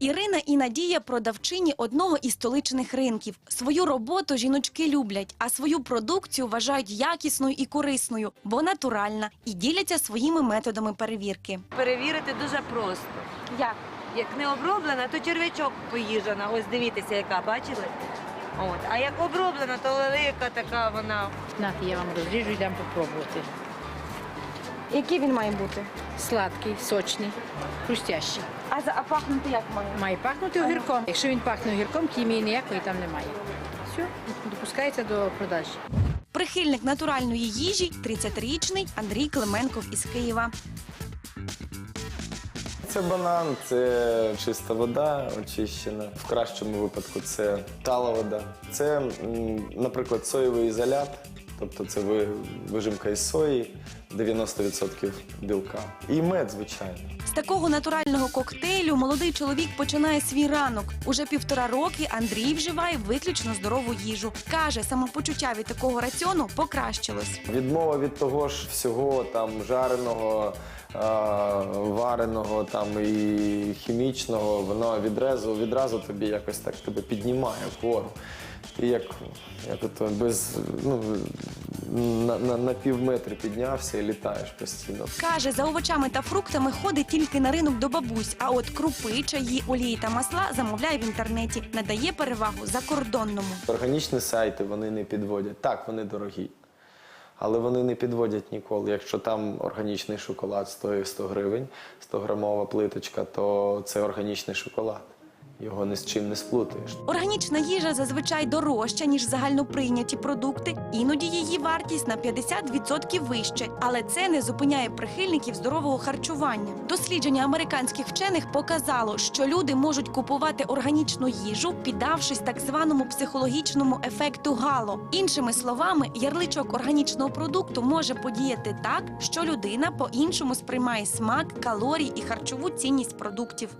Ірина і Надія продавчині одного із столичних ринків. Свою роботу жіночки люблять, а свою продукцію вважають якісною і корисною, бо натуральна, і діляться своїми методами перевірки. Перевірити дуже просто. Як? Як не оброблена, то черв'ячок поїжджена. Ось дивіться, яка, бачили? От. А як оброблена, то велика така вона. Нати, я вам розріжу, йдемо попробувати. Який він має бути? Сладкий, сочний, хрустящий. А, а пахнути як має? Має пахнути огірком. Якщо він пахне огірком, хімії ніякої там немає. Все, допускається до продажі. Прихильник натуральної їжі 30-річний Андрій Клименков із Києва. Це банан, це чиста вода очищена. В кращому випадку це тала вода. Це, м, наприклад, соєвий ізолят, тобто це ви- вижимка із сої, 90% білка. І мед, звичайно. Такого натурального коктейлю молодий чоловік починає свій ранок. Уже півтора роки Андрій вживає виключно здорову їжу. Каже, самопочуття від такого раціону покращилось. Відмова від того ж всього там жареного, вареного там і хімічного, воно відразу, відразу тобі якось так тебе піднімає вгору. Ти як, як ото без ну, на, на, на пів метри піднявся і літаєш постійно. Каже, за овочами та фруктами ходить тільки на ринок до бабусь, а от крупи, чаї, олії та масла замовляє в інтернеті. Надає перевагу закордонному. Органічні сайти вони не підводять. Так, вони дорогі. Але вони не підводять ніколи. Якщо там органічний шоколад стоїть 100 гривень, 100 грамова плиточка, то це органічний шоколад. Його ні з чим не сплутаєш. Органічна їжа зазвичай дорожча, ніж загальноприйняті продукти. Іноді її вартість на 50% вище. Але це не зупиняє прихильників здорового харчування. Дослідження американських вчених показало, що люди можуть купувати органічну їжу, піддавшись так званому психологічному ефекту гало. Іншими словами, ярличок органічного продукту може подіяти так, що людина по-іншому сприймає смак, калорій і харчову цінність продуктів.